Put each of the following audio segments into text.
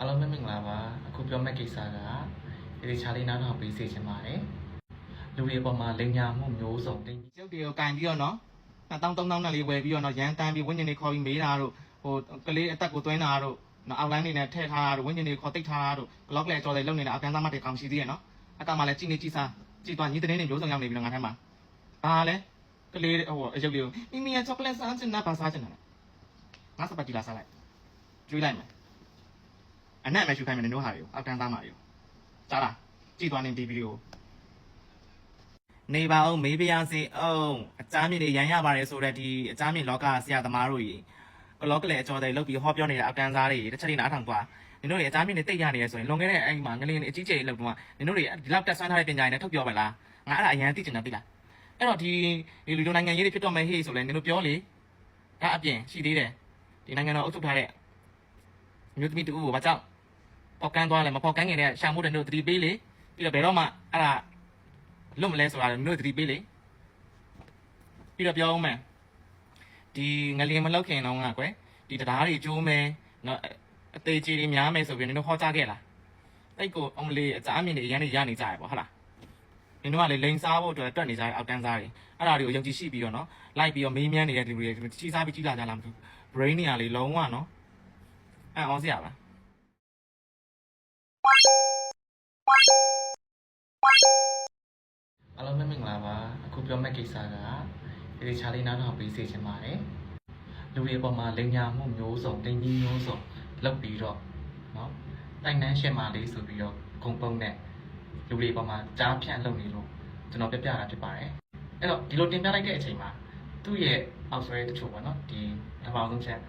အားလုံးပဲမင်္ဂလာပါအခုပြောမယ့်ကိစ္စကဒီချာလေးနားထောင်ပေးစေချင်ပါတယ်လူတွေအပေါ်မှာလိန်ညာမှုမျိုးစုံတင်ကျုပ်တွေကိုကင်ပြီးတော့နော်2000 3000နဲ့လေးဝယ်ပြီးတော့နော်ရန်တန်းပြီးဝင်းကျင်တွေခေါ်ပြီးမေးတာတို့ဟိုကလေးအသက်ကိုသွင်းတာတို့နော်အောက်လိုင်းနေနဲ့ထည့်ထားတာတို့ဝင်းကျင်တွေခေါ်တိတ်ထားတာတို့ဘလော့ကလည်းကြော်တယ်လုံနေတာအကန်သားမတွေကောင်းရှိသေးရဲ့နော်အကမှလည်းကြည့်နေကြည့်စားကြည့်သွားညီတဲ့နေမျိုးစုံရောက်နေပြီနော်ငါထဲမှာဘာလဲကလေးဟိုအရုပ်လေးကိုမိမိရဲ့ချောကလက်စားချင်တာပါစားချင်တာငါစပါတီလာစားလိုက်ကျွေးလိုက်မယ် အနက်မရှိခိုင်းမယ်တို့ဟာတွေကိုအောက်တန်းသားမှာတွေကိုကြားလားကြည့်သွားနေဒီဗီဒီယိုနေပါအောင်မေးပြရစီအောင်အချားမြင့်တွေရန်ရပါတယ်ဆိုတော့ဒီအချားမြင့်လောကဆရာသမားတို့ကြီးကလောကလေအကျော်တယ်လောက်ပြီးဟောပြောနေတဲ့အကန်စားတွေတစ်ချက်လေးနားထောင်ကွာနင်တို့တွေအချားမြင့်တွေတိတ်ရနေရဆိုရင်လွန်ခဲ့တဲ့အဲ့ဒီမှာငလင်းအကြီးကျယ်လောက်တော့နင်တို့တွေဒီလောက်တက်ဆွမ်းထားတဲ့ပညာတွေနဲ့ထုတ်ပြောပါလားငါအဲ့ဒါအရင်သိချင်တာသိလားအဲ့တော့ဒီဒီလူတို့နိုင်ငံရေးတွေဖြစ်တော့မယ်ဟေ့ဆိုလဲနင်တို့ပြောလေဒါအပြင်ရှိသေးတယ်ဒီနိုင်ငံတော်အုပ်ချုပ်ထားတဲ့မြို့သမီးတူကိုဘာကြောင့် ပေါကန်းသွားလဲမပေါကန်းခင်တဲ့ရှာမှုတွေတို့တတိပေးလေပြီးတော့ဘယ်တော့မှအဲ့ဒါလွတ်မလဲဆိုတာလည်းမျိုးသတိပေးလေပြီးတော့ပြောအောင်မယ်ဒီငလျင်မလောက်ခင်တော့ငါကွယ်ဒီတရားတွေကျိုးမယ်နော်အသေးကြီးတွေများမယ်ဆိုပြီးနင်တို့ဟောကြားခဲ့လားတိတ်ကိုအမလေးအကြအမြင့်တွေအရင်နေရနေကြရပေါ့ဟုတ်လားနင်တို့ကလေလိန်စားဖို့အတွက်တွက်နေကြတဲ့အောက်တန်းစားတွေအဲ့ဒါတွေကိုယုံကြည်ရှိပြီးတော့နော်လိုက်ပြီးတော့မေးမြန်းနေတဲ့လူတွေကြီးစားပြီးကြီးလာကြလားမသိဘူး brain နေရလေလုံးဝနော်အဲ့အောင်စရာပါ အား လုံးပဲမင်္ဂလာပါအခုပြောမယ့်ကိစ္စကဒီချာလေးနားထောင်ပေးစေချင်ပါတယ်လူတွေအပေါ်မှာလိန်ညာမှုမျိုးစုံတင်ကြီးမျိုးစုံလောက်ပြီးတော့နော်တိုင်နန်းရှင်းမာလေးဆိုပြီးတော့ဂုံပုံနဲ့လူတွေအပေါ်မှာကြားဖြန့်လုပ်နေလို့ကျွန်တော်ပြပြတာဖြစ်ပါတယ်အဲ့တော့ဒီလိုတင်ပြလိုက်တဲ့အချိန်မှာသူ့ရဲ့အောက်ဆွဲတချို့ပေါ့နော်ဒီပထမဆုံးချက်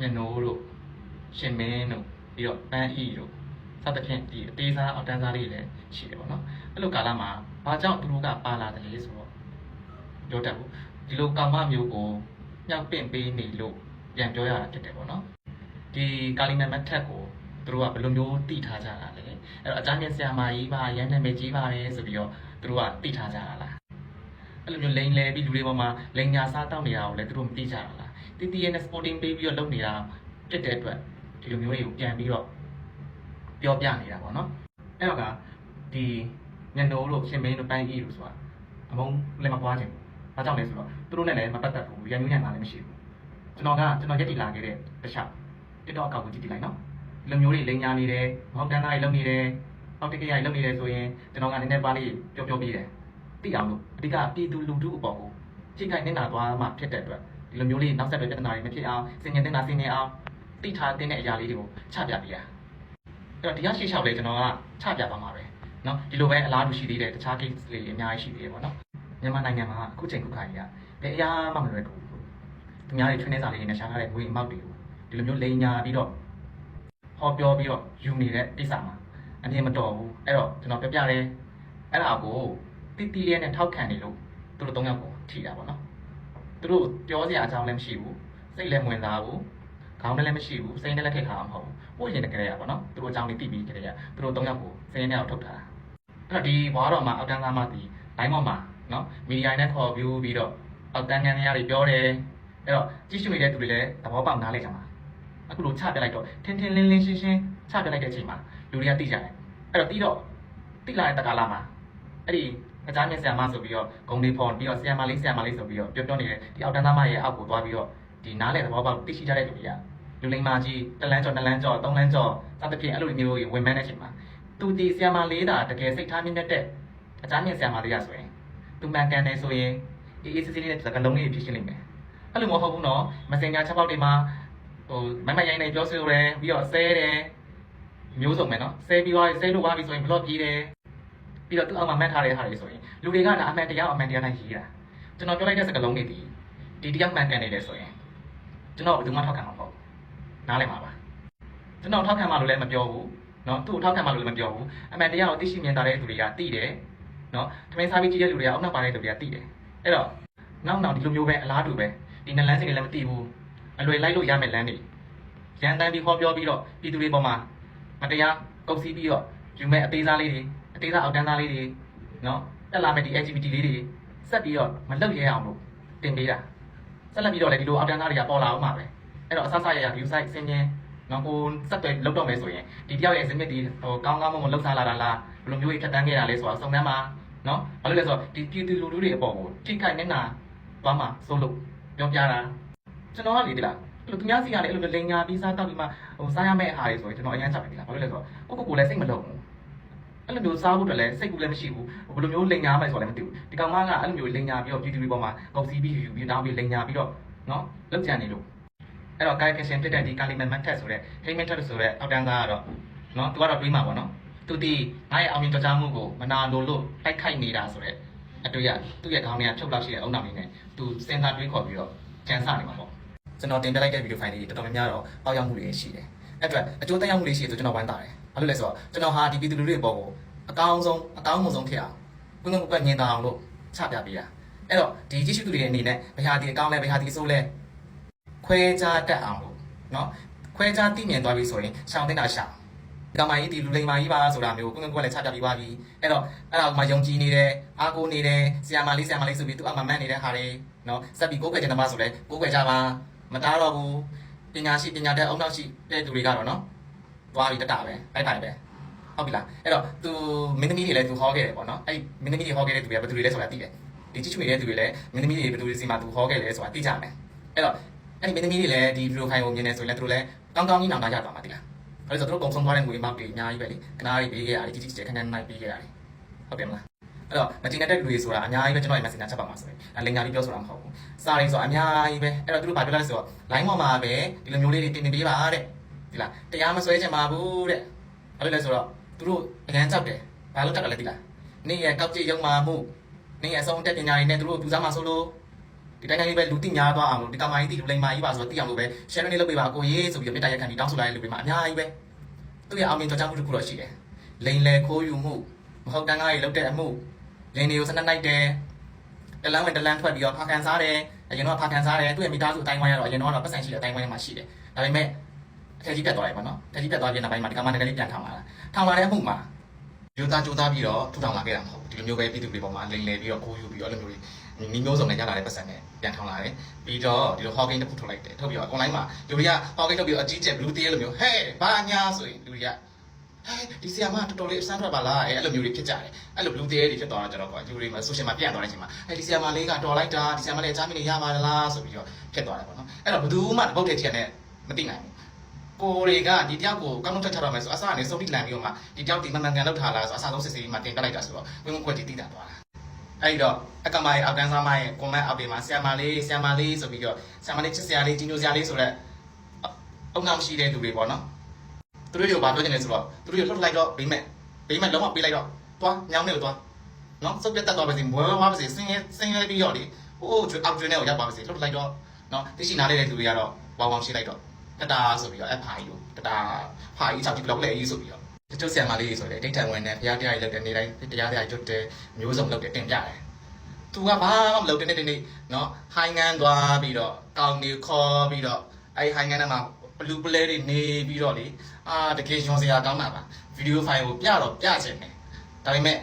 ညနိုးတို့ရှင်မင်းတို့ပြီးတော့ပန်းဤတို့စသဖြင့်ဒီအသေးစားအောက်တန်းစားလေးတွေလည်းရှိတယ်ပေါ့နော်အဲ့လိုကာလမှာ ဘာကြောင့်သူတို့ကပါလာတယ်လဲဆိုတော့ပြောတတ်ဘူးဒီလိုကာမမျိုးကိုညှောက်ပင့်ပေးနေလို့ပြန်ပြောရတာဖြစ်တယ်ပေါ့နော်ဒီကာလီနံမတ်ထက်ကိုသူတို့ကဘယ်လိုမျိုးတိထားကြတာလဲအဲ့တော့အကြမ်းမြင့်ဆရာမကြီးပါရန်နာမည်ကြီးပါတယ်ဆိုပြီးတော့သူတို့ကတိထားကြတာလားအဲ့လိုမျိုးလိန်လဲပြီးလူတွေပေါ်မှာလိန်ညာစားတောက်နေတာကိုလည်းသူတို့မသိကြတာလားတီတီရဲ့ sporting ပေးပြီးတော့လုပ်နေတာဖြစ်တဲ့အတွက်ဒီလိုမျိုးတွေကိုပြန်ပြီးတော့ပြောပြနေတာပေါ့နော်အဲ့တော့ကဒီ ညနိုးတို့ရှင်မင်းတို့ပန်းကြီးတို့ဆိုတာအမုန်းလည်းမပွားချင်ဘူးဘာကြောင့်လဲဆိုတော့သူတို့နဲ့လည်းမပတ်သက်ဘူးရန်ညူးညံ့တာလည်းမရှိဘူးကျွန်တော်ကကျွန်တော်ရက်တည်လာခဲ့တဲ့တစ်ခြား TikTok အကောင့်ကိုကြည့်ကြည့်လိုက်နော်ဒီလိုမျိုးတွေလိန်ညာနေတယ်မဟုတ်တန်းသားတွေလုပ်နေတယ်အောက်တစ်ကရိုက်လုပ်နေတယ်ဆိုရင်ကျွန်တော်ကနည်းနည်းပါးလေးပြောပြောပေးတယ်သိအောင်လို့အဓိကပြည်သူလူထုအပေါ်ကိုချိန်ခိုင်နေတာသွားမှဖြစ်တဲ့အတွက်ဒီလိုမျိုးလေးနောက်ဆက်တွဲပြဿနာတွေမဖြစ်အောင်စင်ငင်တင်တာစင်ငင်အောင်တိထားတဲ့အရာလေးတွေကိုချပြပေးရအဲ့တော့တရားရှိလျှောက်လေကျွန်တော်ကချပြသွားမှာပဲ နော်ဒီလိုပဲအလားတူရှိသေးတယ်တခြား case လေးတွေအများကြီးရှိသေးတယ်ပေါ့နော်မြန်မာနိုင်ငံမှာအခုချိန်ခုခါကြီးကဘယ်အရာမှမလွယ်ကူဘူးသူများတွေထွင်းနေစာလေးတွေနဲ့ရှာထားတဲ့ငွေအမောက်တွေကိုဒီလိုမျိုးလိန်ညာပြီးတော့ဟောပြောပြီးတော့ယူနေတဲ့ကိစ္စမှာအမြင်မတော်ဘူးအဲ့တော့ကျွန်တော်ပြပြတယ်အဲ့ဒါကိုတိတိလေးနဲ့ထောက်ခံနေလို့သူတို့သုံးယောက်ကိုထိတာပေါ့နော်သူတို့ပြောစရာအကြောင်းလည်းမရှိဘူးစိတ်လည်းမဝင်စားဘူးခေါင်းလည်းမရှိဘူးစိတ်နဲ့လည်းထိတ်ခါမှာမဟုတ်ဘူးပို့ရင်တကယ်ရပါတော့သူတို့အကြောင်းလေးသိပြီးကြတယ်သူတို့သုံးယောက်ကိုစိတ်နဲ့ထုတ်ထားတာ အဲ့တော့ဒီဘွားတော်မှာအောက်တန်းသားမတီလိုင်းပေါ်မှာနော်မီဒီယာနဲ့ခေါ်ပြူပြီးတော့အောက်တန်းငန်းများတွေပြောတယ်အဲ့တော့ကြည့်ရှုနေတဲ့သူတွေလည်းသဘောပေါက်နားလည်ကြမှာအခုလိုချပြလိုက်တော့ထင်းထင်းလင်းလင်းရှင်းရှင်းချပြလိုက်တဲ့အချိန်မှာလူတွေကသိကြတယ်အဲ့တော့ပြီးတော့သိလာတဲ့တက္ကလာမှာအဲ့ဒီအကြမ်းမြင့်ဆရာမဆိုပြီးတော့ဂုံလေးဖော်ပြီးတော့ဆရာမလေးဆရာမလေးဆိုပြီးတော့ပြောပြောနေတဲ့ဒီအောက်တန်းသားမရဲ့အောက်ကိုသွားပြီးတော့ဒီနားလေသဘောပေါက်သိရှိကြတဲ့လူတွေကလူလိမ္မာကြီးတလန်းကျော်နှစ်လန်းကျော်သုံးလန်းကျော်စသဖြင့်အဲ့လိုမျိုးဝင်မန်းတဲ့အချိန်မှာ သူတီဆရာမလေးတာတကယ်စိတ်ထားမြင့်တဲ့အသားမြင့်ဆရာမလေးရဆိုရင်သူမှန်ကန်တယ်ဆိုရင်အေးအေးဆေးဆေးလေးနဲ့စကားလုံးလေးဖြစ်ရှင်းလိမ့်မယ်အဲ့လိုမဟုတ်ဘူးနော်မစင်ညာ၆ပေါက်တွေမှာဟိုမမရိုင်းနေပြောဆိုတယ်ပြီးတော့ဆဲတယ်မျိုးစုံပဲနော်ဆဲပြီးသွားဆဲလို့သွားပြီဆိုရင်ဘလော့ပြေးတယ်ပြီးတော့သူ့အောင်မှမှတ်ထားတဲ့ဟာတွေဆိုရင်လူတွေကဒါအမှန်တရားအမှန်တရားတိုင်းရေးတာကျွန်တော်ပြောလိုက်တဲ့စကားလုံးတွေဒီဒီတရားမှန်ကန်နေတယ်ဆိုရင်ကျွန်တော်ဘယ်သူမှထောက်ခံမှာမဟုတ်ဘူးနားလည်ပါပါကျွန်တော်ထောက်ခံမှာလို့လည်းမပြောဘူး နော်သူ့ကိုထောက်ခံမှလို့လည်းမပြောဘူးအမှန်တရားကိုသိရှိမြင်သာတဲ့သူတွေကသိတယ်နော်ထမင်းစားပြီးကြည့်တဲ့လူတွေကအောက်နောက်ပါတဲ့သူတွေကသိတယ်အဲ့တော့နောက်နောက်ဒီလိုမျိုးပဲအလားတူပဲဒီနလန်းစင်တွေလည်းမသိဘူးအလွယ်လိုက်လို့ရမယ်လမ်းတွေရန်တမ်းပြီးခေါ်ပြောပြီးတော့ပြည်သူတွေပေါ်မှာမတရားကုတ်စီးပြီးတော့ယူမဲ့အသေးစားလေးတွေအသေးစားအောက်တန်းစားလေးတွေနော်တက်လာမဲ့ဒီ LGBT လေးတွေဆက်ပြီးတော့မလောက်ရဲအောင်လို့တင်ပေးတာဆက်လက်ပြီးတော့လည်းဒီလိုအောက်တန်းစားတွေကပေါ်လာအောင်မှာပဲအဲ့တော့အဆအဆရရ view site ဆင်းခြင်း နော်ကိုစက်တွေလောက်တော့မယ်ဆိုရင်ဒီတယောက်ရဲ့ဇင်းမြစ်ဒီဟိုကောင်းကောင်းမွန်မွန်လောက်စားလာတာလားဘယ်လိုမျိုးကြီးဖြတ်တန်းခဲ့တာလဲဆိုတာစုံစမ်းပါနော်ဘာလို့လဲဆိုတော့ဒီပြည်သူလူထုတွေအပေါ်ကိုထိခိုက်နေတာသွားမှာစိုးလို့ပြောပြတာကျွန်တော်ကလေဒီလားအဲ့လိုသူများစီကလည်းအဲ့လိုလိန်ညာပြီးစားတောက်ပြီးမှဟိုစားရမယ့်အားတွေဆိုရင်ကျွန်တော်အရင်ချက်ပဲဒီလားဘာလို့လဲဆိုတော့ကိုကိုကိုလည်းစိတ်မလုံဘူးအဲ့လိုမျိုးစားဖို့အတွက်လည်းစိတ်ကူလည်းမရှိဘူးဘယ်လိုမျိုးလိန်ညာမယ်ဆိုလည်းမသိဘူးဒီကောင်မကအဲ့လိုမျိုးလိန်ညာပြီးတော့ပြည်သူတွေပေါ်မှာကုန်စီးပြီးယူပြီးတောင်းပြီးလိန်ညာပြီးတော့နော်လောက်ကြံနေလို့ အဲ့တော့ calculation ဖြစ်တဲ့ဒီ Kalimat method ဆိုတဲ့ Hay method ဆိုတဲ့အောက်တန်းသားကတော့နော်သူကတော့တွေးမှာပေါ့နော်သူဒီငါရဲ့အောင်မြင်ကြကြမှုကိုမနာလိုလို့တိုက်ခိုက်နေတာဆိုတဲ့အတွေ့ရသူ့ရဲ့ခေါင်းထဲကဖြုတ်လောက်ရှိတဲ့အုံနောက်လေးနဲ့သူစဉ်းစားတွေးခေါ်ပြီးတော့ကြံစနေမှာပေါ့ကျွန်တော်တင်ပြလိုက်တဲ့ video file လေးတော်တော်များများတော့ပေါက်ရောက်မှုတွေရှိတယ်အဲ့အတွက်အကျိုးသက်ရောက်မှုတွေရှိတယ်ဆိုကျွန်တော်ဝမ်းသာတယ်ဘာလို့လဲဆိုတော့ကျွန်တော်ဟာဒီပြည်သူလူထုတွေပေါ်ကိုအကောင်းဆုံးအကောင်းဆုံးဖြစ်အောင်ကွန်းကွန်းကွက်ညင်တာအောင်လို့ချပြပေးတာအဲ့တော့ဒီကြည့်ရှုသူတွေအနေနဲ့ဘယ်ဟာဒီအကောင်းလဲဘယ်ဟာဒီအဆိုးလဲ ခွဲခြားတတ်အောင်လို့နော်ခွဲခြားသိမြင်သွားပြီဆိုရင်ရှောင်သိတာရှောင်ကမာကြီးဒီလူလိမ္မာကြီးပါဆိုတာမျိုးကိုယ်ကိုယ်လည်းချပြပြီးသွားပြီအဲ့တော့အဲ့ဒါကိုမှယုံကြည်နေတယ်အားကိုးနေတယ်ဆရာမလေးဆရာမလေးဆိုပြီးသူ့အမမတ်နေတဲ့ဟာတွေနော်ဆက်ပြီးကိုယ်ကွယ်ကြတဲ့မှာဆိုလဲကိုယ်ကွယ်ကြပါမတားတော့ဘူးပညာရှိပညာတတ်အောင်နောက်ရှိတဲ့သူတွေကတော့နော်သွားပြီးတတပဲတိုက်တိုင်းပဲဟုတ်ပြီလားအဲ့တော့သူမင်းသမီးတွေလည်းသူဟောခဲ့တယ်ပေါ့နော်အဲ့မင်းသမီးတွေဟောခဲ့တဲ့သူတွေကဘယ်သူတွေလဲဆိုတာသိတယ်ဒီချစ်ချွေတဲ့သူတွေလည်းမင်းသမီးတွေဘယ်သူတွေစီမှာသူဟောခဲ့လဲဆိုတာသိကြမယ်အဲ့တော့ အဲ့ဒီမင်းသမီးတွေလည်းဒီဗီဒီယိုဖိုင်ကိုမြင်နေဆိုရင်လည်းသူတို့လည်းကောင်းကောင်းကြီးနောင်တရသွားမှာတိလား။ဘာလို့လဲဆိုတော့သူတို့ကုံဆုံးသွားတဲ့ငွေမောက်တွေအများကြီးပဲလေ။ကနားတွေပေးခဲ့ရတယ်ကြီးကြီးကျယ်ကျယ်ခဏနိုင်ပေးခဲ့ရတယ်။ဟုတ်တယ်မလား။အဲ့တော့မတင်တဲ့လူတွေဆိုတာအများကြီးပဲကျွန်တော်ရဲ့ message ချက်ပါမှာဆိုရင်အလင်ညာပြီးပြောဆိုတာမဟုတ်ဘူး။စာရင်းဆိုအများကြီးပဲ။အဲ့တော့သူတို့ဘာပြောလဲဆိုတော့ line ပေါ်မှာပဲဒီလိုမျိုးလေးတွေတင်နေပေးပါတဲ့။ဒီလား။တရားမဆွဲချင်ပါဘူးတဲ့။ဘာလို့လဲဆိုတော့သူတို့အရန်ကြောက်တယ်။ဘာလို့ကြောက်တယ်လဲဒီလား။နေ့ရက်ကောက်ကြည့်ရုံမှာမှုနေ့ရက်အဆုံးတက်ပညာတွေနဲ့သူတို့ပူစားမှာဆိုလို့ ဒီတိုင်းတိုင်းလေးပဲလူသိများသွားအောင်လို့ဒီကောင်မကြီးဒီလူလိမ္မာကြီးပါဆိုတော့သိအောင်လို့ပဲ share လေးလုပ်ပေးပါကိုရေးဆိုပြီးတော့မေတ္တာရက်ခံပြီးတောင်းဆိုလိုက်တဲ့လူတွေမှာအများကြီးပဲသူ့ရဲ့အောင်မြင်ကြော်ကြားမှုတစ်ခုတော့ရှိတယ်လိန်လေခိုးယူမှုမဟုတ်တန်းကားတွေလုပ်တဲ့အမှုလင်းတွေကိုစနက်လိုက်တယ်တလန်းဝင်တလန်းထွက်ပြီးတော့ဖာကန်စားတယ်အရင်တော့ဖာကန်စားတယ်သူ့ရဲ့မိသားစုအတိုင်းဝိုင်းကတော့အရင်တော့ပတ်စံရှိတဲ့အတိုင်းဝိုင်းမှာရှိတယ်ဒါပေမဲ့အထက်ကြီးပြတ်သွားတယ်ပေါ့နော်အထက်ကြီးပြတ်သွားပြီးနောက်ပိုင်းမှာဒီကောင်မငယ်လေးပြန်ထောင်လာတာထောင်လာတဲ့အမှုမှာယူသားကြိုးစားပြီးတော့ထူထောင်လာခဲ့တာမဟုတ်ဘူးဒီလိုမျိုးပဲပြည်သူတွေပေါ်မှာလိန်လေပြီးတော့ခိုးယူပြီးတော့အဲ့လိုမျိုးတွေ နီးမျိုးစုံနဲ့ရလာတဲ့ပတ်စံနဲ့ပြန်ထောင်လာတယ်ပြီးတော့ဒီလို Hawking တစ်ခုထုတ်လိုက်တယ်ထုတ်ပြီးတော့ online မှာလူတွေက Hawking ထုတ်ပြီးတော့အကြီးကျယ် blue tier လိုမျိုးဟဲ့ဘာညာဆိုရင်လူတွေကဟဲ့ဒီဆီယာမတော်တော်လေးအစမ်းထွက်ပါလားအဲ့လိုမျိုးတွေဖြစ်ကြတယ်အဲ့လို blue tier တွေဖြစ်သွားတော့ကျွန်တော်ကလူတွေမှာ social မှာပြန့်သွားတဲ့အချိန်မှာဟဲ့ဒီဆီယာမလေးကတော်လိုက်တာဒီဆီယာမလေးအချားမင်းရပါလားဆိုပြီးတော့ဖြစ်သွားတယ်ပေါ့နော်အဲ့တော့ဘယ်သူမှဘုတ်တဲ့ချက်နဲ့မသိနိုင်ဘူးကိုတွေကဒီတယောက်ကိုကောင်းကောင်းထပ်ထပ်တော့မယ်ဆိုအစကနေစုံတိလန်ပြီးတော့မှဒီတယောက်ဒီမှန်မှန်ကန်လောက်ထားလားဆိုအစားဆုံးစစ်စစ်မှတင်ပြလိုက်တာဆိုတော့ဝင်းဝင်းခွက်ကြီးတည်တာသွားတာ အဲ့ဒီတော့အကမရဲ့အောက်တန်းစားမရဲ့ comment အောက်ပေးမှာဆီယမလေးဆီယမလေးဆိုပြီးတော့ဆီယမလေးချစ်စရာလေးကြီးညိုစရာလေးဆိုတော့အုံနောက်ရှိတဲ့သူတွေပေါ့နော်သူတို့ရောဘာပြောချင်လဲဆိုတော့သူတို့ရောလှုပ်လိုက်တော့ဘေးမဲ့ဘေးမဲ့လုံးဝပေးလိုက်တော့သွားညောင်းနေတော့သွားနော်စုပ်ပြတ်တတ်သွားပါစေမွဲဝဲပါပါစေဆင်းရဲဆင်းရဲပြီးတော့လေဟိုးကျွအောက်ကျွန်းထဲကိုရောက်ပါပါစေလှုပ်လိုက်တော့နော်သိရှိနားနေတဲ့သူတွေကတော့ဝေါဝေါရှိလိုက်တော့တတာဆိုပြီးတော့အဖာကြီးကိုတတာဖာကြီးချောက်ကြည့်ဘလောက်လဲကြီးဆိုပြီးတော့ တချို့ဆီယမလေးတွေဆိုလေဒိတ်တန်ဝင်နေဘုရားတရားကြီးလုပ်တဲ့နေတိုင်းတရားတရားကျွတ်တယ်မျိုးစုံလုပ်တယ်တင်ပြတယ်သူကဘာမှမလုပ်တဲ့နေ့နေ့နော်ဟိုင်းငန်းသွားပြီးတော့ကောင်းနေခေါ်ပြီးတော့အဲ့ဟိုင်းငန်းထဲမှာဘလူးပလဲတွေနေပြီးတော့လေအာတကယ်ညွန်စရာကောင်းတာပါဗီဒီယိုဖိုင်ကိုပြတော့ပြချင်တယ်ဒါပေမဲ့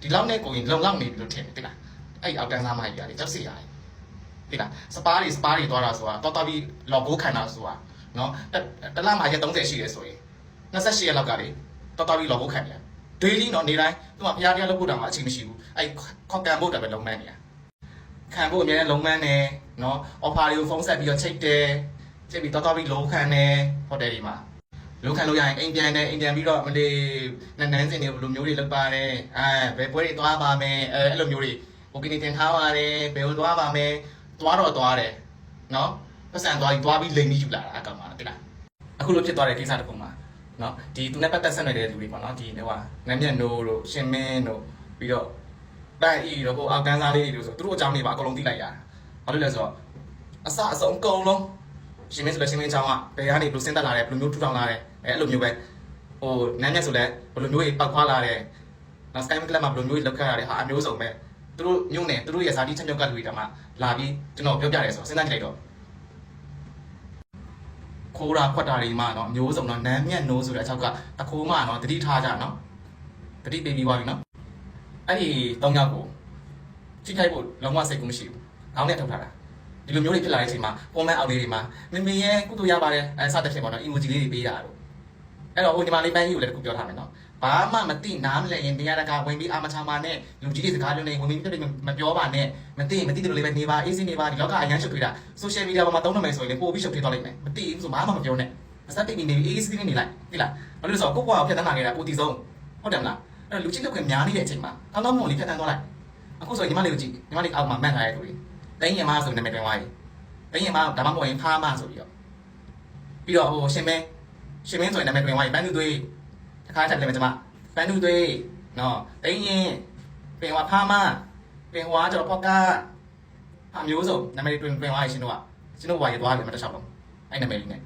ဒီလောက်နဲ့ကိုရင်လုံလောက်နေပြီလို့ထင်တယ်တိလားအဲ့အောက်တန်းစားမကြီးရတယ်ကြောက်စီရတယ်တိလားစပါးတွေစပါးတွေသွားတာဆိုတာတော်တော်ပြီးလော်ကိုခံတာဆိုတာနော်တလမှာရက်30ရှိတယ်ဆိုရင် 28ရက်လောက်ကလေတော်တော်ပြီးလော်ကိုခံတယ် daily နော်နေတိုင်းသူကဖျားတရားလုပ်ဖို့တောင်မှအချိန်မရှိဘူးအဲ့ခေါက်ကန်ဖို့တောင်ပဲလုံမန်းနေတာခံဖို့အများနဲ့လုံမန်းနေနော် offer တွေကိုဖုန်းဆက်ပြီးတော့ချိတ်တယ်ချိတ်ပြီးတော်တော်ပြီးလုံခံနေဟိုတယ်ဒီမှာလုံခံလို့ရရင်အိမ်ပြန်တယ်အိမ်ပြန်ပြီးတော့မလေးနန်းနန်းစင်တွေဘယ်လိုမျိုးတွေလုပ်ပါတယ်အဲဘယ်ပွဲတွေသွားပါမယ်အဲအဲ့လိုမျိုးတွေဟိုကိနေတင်ထားပါတယ်ဘယ်လိုသွားပါမယ်သွားတော့သွားတယ်နော်ပတ်စံသွားပြီးသွားပြီးလိန်ပြီးယူလာတာအကောင်ပါတိလားအခုလိုဖြစ်သွားတဲ့ကိစ္စတစ်ခုမှာ နော်ဒီသူနဲ့ပတ်သက်ဆက်နေတဲ့လူတွေပေါ့နော်ဒီဟိုဟာနမ်းမြတ်နိုးတို့ရှင်မင်းတို့ပြီးတော့ပန့်ဤတို့ဟိုအောက်တန်းစားလေးတွေဆိုသူတို့အကြောင်းတွေပါအကုန်လုံးသိလိုက်ရတာဘာလို့လဲဆိုတော့အစအဆုံးအကုန်လုံးရှင်မင်းဆိုလဲရှင်မင်းအကြောင်းကဘယ်ကနေဘယ်လိုစဉ်းသက်လာတယ်ဘယ်လိုမျိုးထူထောင်လာတယ်အဲအဲ့လိုမျိုးပဲဟိုနမ်းမြတ်ဆိုလဲဘယ်လိုမျိုးပောက်ခွာလာတယ်နောက် Sky Club မှာဘယ်လိုမျိုးလောက်ခတ်ရတယ်ဟာအမျိုးစုံပဲသူတို့ညုံနေသူတို့ရဲ့ဇာတိချက်မြုပ်ကလူတွေတမှာလာပြီးကျွန်တော်ပြောပြတယ်ဆိုတော့စဉ်းစားကြည့်လိုက်တော့ ခိုးတာခွက်တာတွေမှတော့မျိုးစုံတော့နမ်းမြတ်နိုးဆိုတဲ့အချောက်ကတခိုးမှတော့တတိထားကြနော်တတိပေးပြီးသွားပြီနော်အဲ့ဒီ၃ယောက်ကိုချိခိုက်ဖို့လုံးဝစိတ်ကူးမရှိဘူးခေါင်းနဲ့ထုတ်ထားတာဒီလိုမျိုးတွေဖြစ်လာတဲ့အချိန်မှာ comment အောက်လေးတွေမှာမမေရဲ့ကုသိုလ်ရပါတယ်အဲစသဖြင့်ပေါ့နော် emoji လေးတွေပေးတာတို့အဲ့တော့ဟိုညီမလေးပန်းကြီးကိုလည်းတခုပြောထားမယ်နော် ဘာမှမသိနားမလည်ရင်တရားတကာဝင်ပြီးအာမချာမာနဲ့လူကြီးတွေစကားပြောနေဝင်ပြီးပြတ်မပြောပါနဲ့မသိမသိတယ်လို့လည်းပဲနေပါအေးစင်းနေပါဒီလောကအရန်ရှုပ်ထွေးတာ social media ပေါ်မှာသုံးနေမယ်ဆိုရင်လည်းပို့ပြီးရှုပ်ထွေးသွားလိမ့်မယ်မသိဘူးဆိုဘာမှမပြောနဲ့အစတိတ်နေပြီးအေးစင်းနေလိုက်ဒီလားဘာလို့လဲဆိုတော့ကိုယ့်ဘဝကိုဖျက်ဆီးလာခဲ့တာကိုတီဆုံးဟုတ်တယ်မလားအဲ့တော့လူချင်းလောက်ခွင့်များနေတဲ့အချိန်မှာကောင်းကောင်းမွန်လေးဖျက်ဆီးသွားလိုက်အခုဆိုညီမလေးကိုကြည့်ညီမလေးအောက်မှာမှတ်ထားရတဲ့သူတွေတိုင်းရင်မဆိုနာမည်တွင်သွားပြီတိုင်းရင်မဒါမှမဟုတ်ရင်ဖားမဆိုပြီးတော့ပြီးတော့ဟိုရှင်မဲရှင်မင်းဆိုရင်နာမည်တွင်သွားပြီပန်းသူသွေး တစ်ခါထပ်ပြလိုက်မယ်ကျွန်မပန်းသူသွေးနော်တိုင်းရင်ပင်ဝါဖားမပင်ဝါကျတော့ပေါက်ကအမျိုးစုံနာမည်တွင်တွင်သွားပြီရှင်တို့ကရှင်တို့ဝါရသွားတယ်မတစ်ချောက်လုံးအဲ့နာမည်လေးနဲ့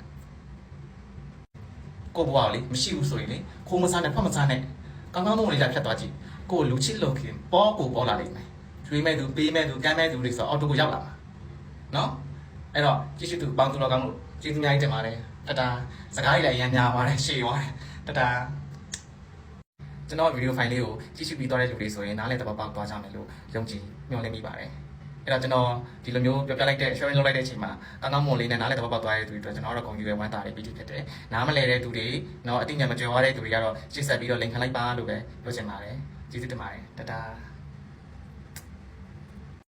ကိုဘွားလေမရှိဘူးဆိုရင်လေခိုးမစားနဲ့ဖတ်မစားနဲ့ကောင်းကောင်းမွန်လေးလာဖြတ်သွားကြည့်ကိုလူချစ်လို့ခင်ပေါ်ကိုပေါ်လာလိမ့်မယ်ကျွေးမဲ့သူပေးမဲ့သူကမ်းမဲ့သူတွေဆိုအော်တိုကိုရောက်လာမှာနော်အဲ့တော့ကြည့်ရှုသူပေါင်းသူတော်ကောင်းလို့ကျေးဇူးများကြီးတင်ပါတယ်တတာစကားကြီးလည်းရမ်းများပါတယ်ရှေ့သွားတယ်တတာ ကျွန်တော်ဗီဒီယိုဖိုင်လေးကိုကြည့်ရှုပြီးသွားတဲ့လူတွေဆိုရင်နားလည်သဘောပေါက်သွားကြမယ်လို့ယုံကြည်မျှော်လင့်မိပါတယ်အဲ့တော့ကျွန်တော်ဒီလိုမျိုးပြောပြလိုက်တဲ့ sharing လုပ်လိုက်တဲ့အချိန်မှာကောင်းကောင်းမွန်လေးနဲ့နားလည်သဘောပေါက်သွားတဲ့သူတွေအတွက်ကျွန်တော်တို့ဂုဏ်ယူရဝမ်းသာရပြီးဖြစ်တယ်။နားမလည်တဲ့သူတွေတော့အသိဉာဏ်မကျွမ်းဝတဲ့သူတွေကတော့ရှေ့ဆက်ပြီးတော့လင်ခံလိုက်ပါလို့ပဲပြောချင်ပါတယ်။ကျေးဇူးတင်ပါတယ်။တဒါ